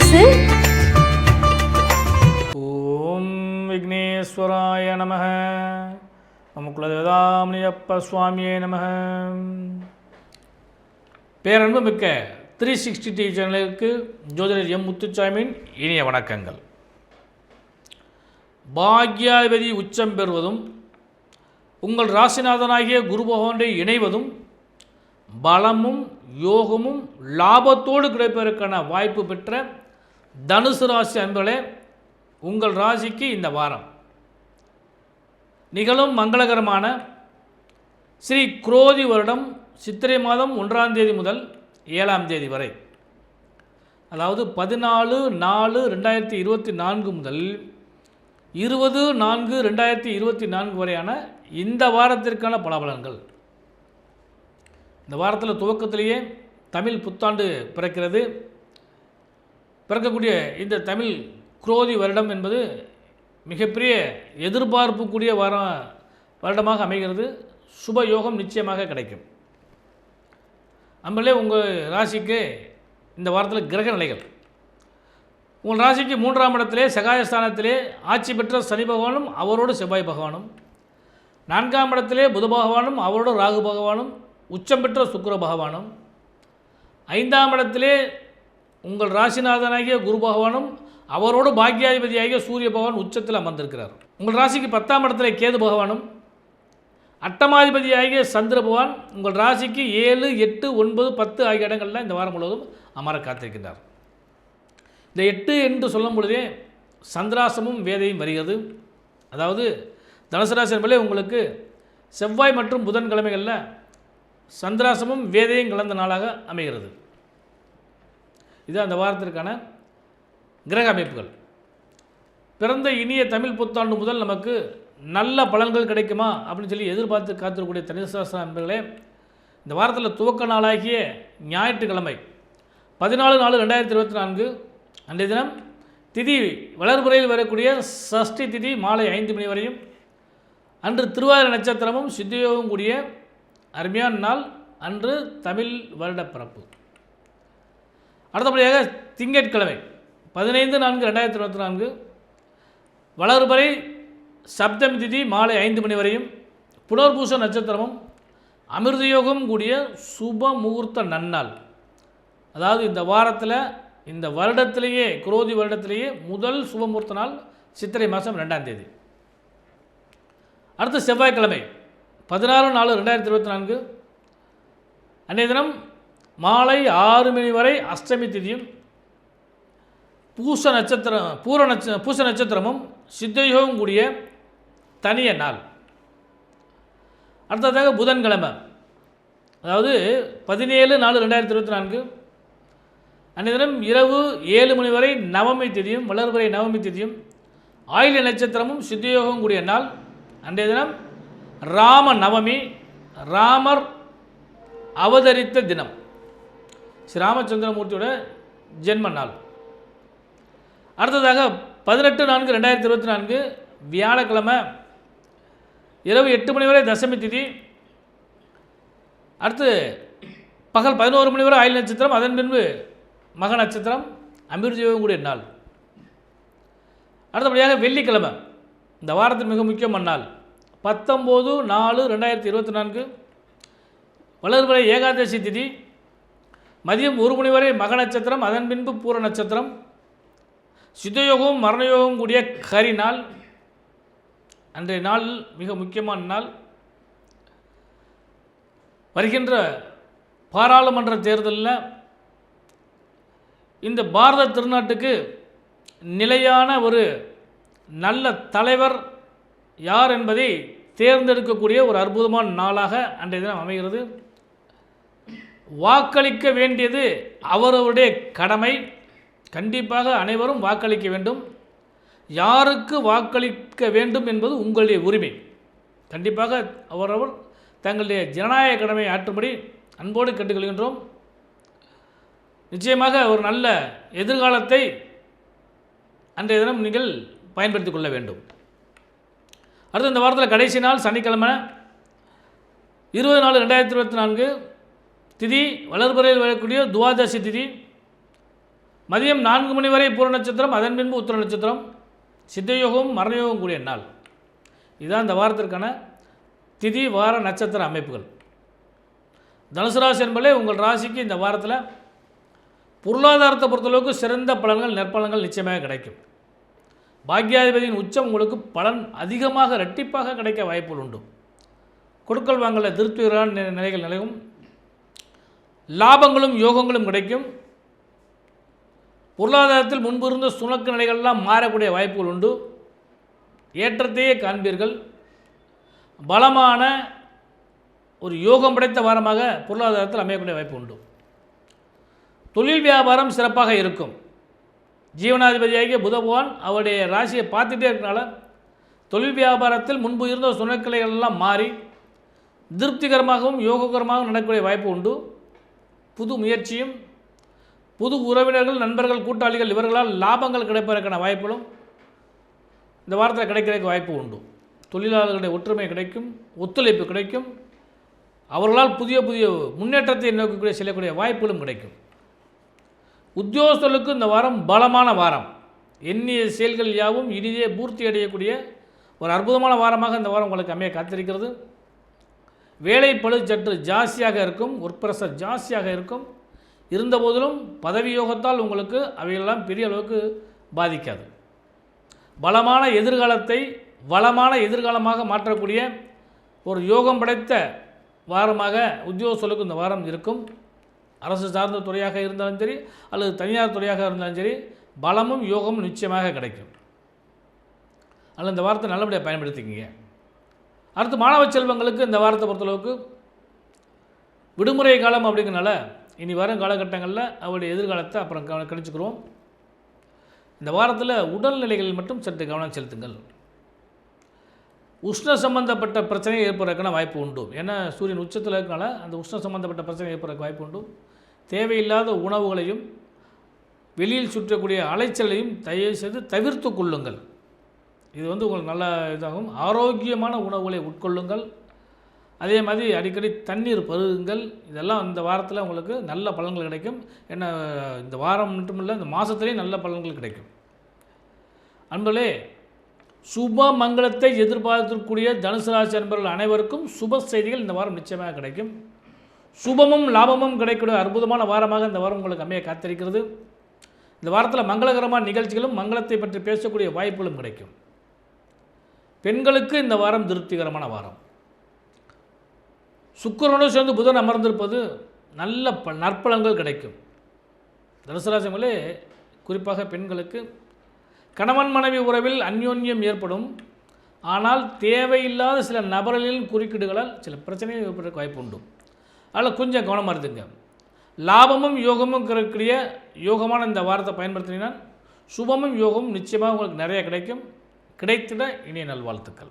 News ஓம் விக்னேஸ்வராய நம நம்ம குலதேவதாமணியப்ப சுவாமியே நம பேரன்பு மிக்க த்ரீ சிக்ஸ்டி டிவி சேனலுக்கு ஜோதிடர் எம் முத்துச்சாமியின் இனிய வணக்கங்கள். பாக்யாதிபதி உச்சம் பெறுவதும் உங்கள் ராசிநாதனாகிய குரு பகவானை இணைவதும் பலமும் யோகமும் லாபத்தோடு கிடைப்பதற்கான வாய்ப்பு பெற்ற தனுசு ராசி அன்பர்களே உங்கள் ராசிக்கு இந்த வாரம் நிகழும் மங்களகரமான ஸ்ரீ குரோதி வருடம் சித்திரை மாதம் ஒன்றாம் தேதி முதல் ஏழாம் தேதி வரை. அதாவது பதினாலு நாலு ரெண்டாயிரத்தி இருபத்தி நான்கு முதல் இருபது நான்கு ரெண்டாயிரத்தி இருபத்தி நான்கு வரையான இந்த வாரத்திற்கான பலாபலன்கள். இந்த வாரத்தில் துவக்கத்திலேயே தமிழ் புத்தாண்டு பிறக்கிறது. பிறக்கக்கூடிய இந்த தமிழ் குரோதி வருடம் என்பது மிகப்பெரிய எதிர்பார்ப்புக்குரிய வாரம் வருடமாக அமைகிறது. சுப யோகம் நிச்சயமாக கிடைக்கும். நம்மளே உங்கள் ராசிக்கு இந்த வாரத்தில் கிரக நிலைகள். உங்கள் ராசிக்கு மூன்றாம் இடத்திலே சகாயஸ்தானத்திலே ஆட்சி பெற்ற சனி பகவானும் அவரோடு செவ்வாய் பகவானும். நான்காம் இடத்திலே புத பகவானும் அவரோடு ராகு பகவானும் உச்சம் பெற்ற சுக்கர பகவானும். ஐந்தாம் இடத்திலே உங்கள் ராசிநாதனாகிய குரு பகவானும் அவரோடு பாக்யாதிபதியாகிய சூரிய பகவான் உச்சத்தில் அமர்ந்திருக்கிறார். உங்கள் ராசிக்கு பத்தாம் இடத்துல கேது பகவானும் அட்டமாதிபதியாகிய சந்திர பகவான் உங்கள் ராசிக்கு ஏழு எட்டு ஒன்பது பத்து ஆகிய இடங்களில் இந்த வாரம் முழுவதும் அமர காத்திருக்கின்றார். இந்த எட்டு என்று சொல்லும் பொழுதே சந்திராசமும் வேதையும் வருகிறது. அதாவது தனுசு ராசி என்பதே உங்களுக்கு செவ்வாய் மற்றும் புதன்கிழமைகளில் சந்திராசமும் வேதையும் கலந்த நாளாக அமைகிறது. இது அந்த வாரத்திற்கான கிரக அமைப்புகள் பிறந்த இனிய தமிழ் புத்தாண்டு முதல் நமக்கு நல்ல பலன்கள் கிடைக்குமா அப்படின்னு சொல்லி எதிர்பார்த்து காத்திருக்கக்கூடிய தனிசாஸ்திர நண்பர்களே இந்த வாரத்தில் துவக்க நாளாகிய ஞாயிற்றுக்கிழமை பதினாலு நாலு ரெண்டாயிரத்தி இருபத்தி நான்கு அன்றைய தினம் திதி வளர்புறையில் வரக்கூடிய சஷ்டி திதி மாலை ஐந்து மணி வரையும் அன்று திருவாதிரை நட்சத்திரமும் சித்தியோகம் கூடிய அருமையான நாள் அன்று தமிழ் வருட பிறப்பு அடுத்தபடியாக திங்கட்கிழமை பதினைந்து நான்கு ரெண்டாயிரத்தி இருபத்தி நான்கு வளர்பறை சப்தமி திதி மாலை ஐந்து மணி வரையும் புனர்பூச நட்சத்திரமும் அமிர்தயோகம் கூடிய சுப முகூர்த்த நன்னாள். அதாவது இந்த வாரத்தில் இந்த வருடத்திலேயே குரோதி வருடத்திலேயே முதல் சுபமுகூர்த்த நாள் சித்திரை மாதம் ரெண்டாம் தேதி. அடுத்து செவ்வாய்க்கிழமை பதினாறு நாலு ரெண்டாயிரத்தி இருபத்தி நான்கு அன்றைய தினம் மாலை ஆறு மணி வரை அஷ்டமி திதியும் பூச நட்சத்திரம் பூர நட்ச பூச நட்சத்திரமும் சித்தயோகம் கூடிய தனிய நாள். அடுத்ததாக புதன்கிழமை. அதாவது பதினேழு நாலு ரெண்டாயிரத்தி இருபத்தி நான்கு. அன்றைய தினம் இரவு ஏழு மணி வரை நவமி திதியும் வளர்வரை நவமி திதியும் ஆயில நட்சத்திரமும் சித்தயோகம் கூடிய நாள். அன்றைய தினம் ராம நவமி ராமர் அவதரித்த தினம். ஸ்ரீ ராமச்சந்திரமூர்த்தியோட ஜென்ம நாள். அடுத்ததாக பதினெட்டு நான்கு ரெண்டாயிரத்தி இருபத்தி நான்கு வியாழக்கிழமை இரவு எட்டு மணி வரை தசமி திதி. அடுத்து பகல் பதினோரு மணி வரை ஆயில் நட்சத்திரம். அதன் பின்பு மக நட்சத்திரம் அமிர்தயோகம் கூடிய நாள். அடுத்தபடியாக வெள்ளிக்கிழமை இந்த வாரத்தில் மிக முக்கியமான நாள். பத்தொம்போது நாலு ரெண்டாயிரத்தி இருபத்தி நான்கு வளர்பிறை ஏகாதசி திதி. மதியம் ஒரு மணி வரை மக நட்சத்திரம் அதன் பின்பு பூர நட்சத்திரம். சித்தயோகமும் மரணயோகமும் கூடிய கரி நாள். அன்றைய நாள் மிக முக்கியமான நாள். வருகின்ற பாராளுமன்ற தேர்தலில் இந்த பாரத திருநாட்டுக்கு நிலையான ஒரு நல்ல தலைவர் யார் என்பதை தேர்ந்தெடுக்கக்கூடிய ஒரு அற்புதமான நாளாக அன்றைய தினம் அமைகிறது. வாக்களிக்க வேண்டியது அவரவருடைய கடமை. கண்டிப்பாக அனைவரும் வாக்களிக்க வேண்டும். யாருக்கு வாக்களிக்க வேண்டும் என்பது உங்களுடைய உரிமை. கண்டிப்பாக அவரவர் தங்களுடைய ஜனநாயக கடமையை ஆற்றும்படி அன்போடு கேட்டுக்கொள்கின்றோம். நிச்சயமாக ஒரு நல்ல எதிர்காலத்தை அன்றைய தினம் நீங்கள் பயன்படுத்திக் கொள்ள வேண்டும். அடுத்து இந்த வாரத்தில் கடைசி நாள் சனிக்கிழமை இருபது நாலு ரெண்டாயிரத்தி இருபத்தி நான்கு திதி வளர்பறையில் வரக்கூடிய துவாதசி திதி. மதியம் நான்கு மணி வரை பூர நட்சத்திரம் அதன் பின்பு உத்திர நட்சத்திரம். சித்தயோகம் மரணயோகம் கூடிய நாள். இதுதான் இந்த வாரத்திற்கான திதி வார நட்சத்திர அமைப்புகள். தனுசு ராசி என்பதே உங்கள் ராசிக்கு இந்த வாரத்தில் பொருளாதாரத்தை பொறுத்தளவுக்கு சிறந்த பலன்கள் நற்பலன்கள் நிச்சயமாக கிடைக்கும். பாக்யாதிபதியின் உச்சம் உங்களுக்கு பலன் அதிகமாக ரெட்டிப்பாக கிடைக்க வாய்ப்புகள் உண்டு. கொடுக்கல் வாங்கல திருப்திகரமான நிலைகள் நிலையும் லாபங்களும் யோகங்களும் கிடைக்கும். பொருளாதாரத்தில் முன்பு இருந்த சுணக்க நிலைகள்லாம் மாறக்கூடிய வாய்ப்புகள் உண்டு. ஏற்றத்தையே காண்பீர்கள். பலமான ஒரு யோகம் படைத்த வாரமாக பொருளாதாரத்தில் அமையக்கூடிய வாய்ப்பு உண்டு. தொழில் வியாபாரம் சிறப்பாக இருக்கும். ஜீவனாதிபதியாகிய புதபகவான் அவருடைய ராசியை பார்த்துட்டே இருக்கனால தொழில் வியாபாரத்தில் முன்பு இருந்த சுணக்கிளைகள் எல்லாம் மாறி திருப்திகரமாகவும் யோககரமாகவும் நடக்கக்கூடிய வாய்ப்பு உண்டு. புது முயற்சியும் புது உறவினர்கள் நண்பர்கள் கூட்டாளிகள் இவர்களால் லாபங்கள் கிடைப்பதற்கான வாய்ப்புகளும் இந்த வாரத்தில் கிடைக்கிறதுக்கு வாய்ப்பு உண்டு. தொழிலாளர்களுடைய ஒற்றுமை கிடைக்கும் ஒத்துழைப்பு கிடைக்கும். அவர்களால் புதிய புதிய முன்னேற்றத்தை நோக்கக்கூடிய செல்லக்கூடிய வாய்ப்புகளும் கிடைக்கும். உத்தியோகஸ்தர்களுக்கு இந்த வாரம் பலமான வாரம். எண்ணிய செயல்கள் யாவும் இனிதே பூர்த்தி அடையக்கூடிய ஒரு அற்புதமான வாரமாக இந்த வாரம் உங்களுக்கு அமைய காத்திருக்கிறது. வேலை பழு சற்று ஜாஸ்தியாக இருக்கும் ஒர்க் ஜாஸ்தியாக இருக்கும். இருந்தபோதிலும் பதவி யோகத்தால் உங்களுக்கு அவையெல்லாம் பெரிய அளவுக்கு பாதிக்காது. பலமான எதிர்காலத்தை வளமான எதிர்காலமாக மாற்றக்கூடிய ஒரு யோகம் படைத்த வாரமாக உத்தியோகஸ்தர்களுக்கு இந்த வாரம் இருக்கும். அரசு சார்ந்த துறையாக இருந்தாலும் சரி அல்லது தனியார் துறையாக இருந்தாலும் சரி பலமும் யோகமும் நிச்சயமாக கிடைக்கும். அதில் இந்த வாரத்தை நல்லபடியாக பயன்படுத்திக்கிங்க. அடுத்து மாணவ செல்வங்களுக்கு இந்த வாரத்தை பொறுத்தளவுக்கு விடுமுறை காலம் அப்படிங்கிறனால இனி வரும் காலகட்டங்களில் அவருடைய எதிர்காலத்தை அப்புறம் கவன கணிச்சுக்கிறோம் இந்த வாரத்தில் உடல்நிலைகளில் மட்டும் சற்று கவனம் செலுத்துங்கள். உஷ்ண சம்பந்தப்பட்ட பிரச்சனை ஏற்படுறதுக்கான வாய்ப்பு உண்டு. ஏன்னா சூரியன் உச்சத்தில் இருக்கனால அந்த உஷ்ண சம்பந்தப்பட்ட பிரச்சனை ஏற்படுறதுக்கு வாய்ப்பு உண்டு. தேவையில்லாத உணவுகளையும் வெளியில் சுற்றக்கூடிய அலைச்சலையும் தயவு செய்து தவிர்த்து கொள்ளுங்கள். இது வந்து உங்களுக்கு நல்ல இதாகும். ஆரோக்கியமான உணவுகளை உட்கொள்ளுங்கள். அதே மாதிரி அடிக்கடி தண்ணீர் பருகுங்கள். இதெல்லாம் இந்த வாரத்தில் உங்களுக்கு நல்ல பலன்கள் கிடைக்கும். ஏன்னா இந்த வாரம் மட்டும் இல்லை இந்த மாதத்துலேயும் நல்ல பலன்கள் கிடைக்கும். அன்பர்களே சுப மங்களத்தை எதிர்பார்க்கக்கூடிய தனுசு ராசி அன்பர்கள் அனைவருக்கும் சுப செய்திகள் இந்த வாரம் நிச்சயமாக கிடைக்கும். சுபமும் லாபமும் கிடைக்கக்கூடிய அற்புதமான வாரமாக இந்த வாரம் உங்களுக்கு அமைய காத்திருக்கிறது. இந்த வாரத்தில் மங்களகரமான நிகழ்ச்சிகளும் மங்களத்தை பற்றி பேசக்கூடிய வாய்ப்புகளும் கிடைக்கும். பெண்களுக்கு இந்த வாரம் திருப்திகரமான வாரம். சுக்கரனோடு சேர்ந்து புதன் அமர்ந்திருப்பது நல்ல ப நற்பலன்கள் கிடைக்கும். தனுசராசிகளே குறிப்பாக பெண்களுக்கு கணவன் மனைவி உறவில் அந்யோன்யம் ஏற்படும். ஆனால் தேவையில்லாத சில நபர்களின் குறுக்கீடுகளால் சில பிரச்சனைகள் ஏற்படுறதுக்கு வாய்ப்பு உண்டு. அதில் கொஞ்சம் கவனமாக இருந்துங்க. லாபமும் யோகமும் கிடைக்கக்கூடிய யோகமான இந்த வாரத்தை பயன்படுத்தினீங்கன்னா சுபமும் யோகமும் நிச்சயமாக உங்களுக்கு நிறைய கிடைக்கும். கிடைத்திட இனிய நல்வாழ்த்துக்கள்.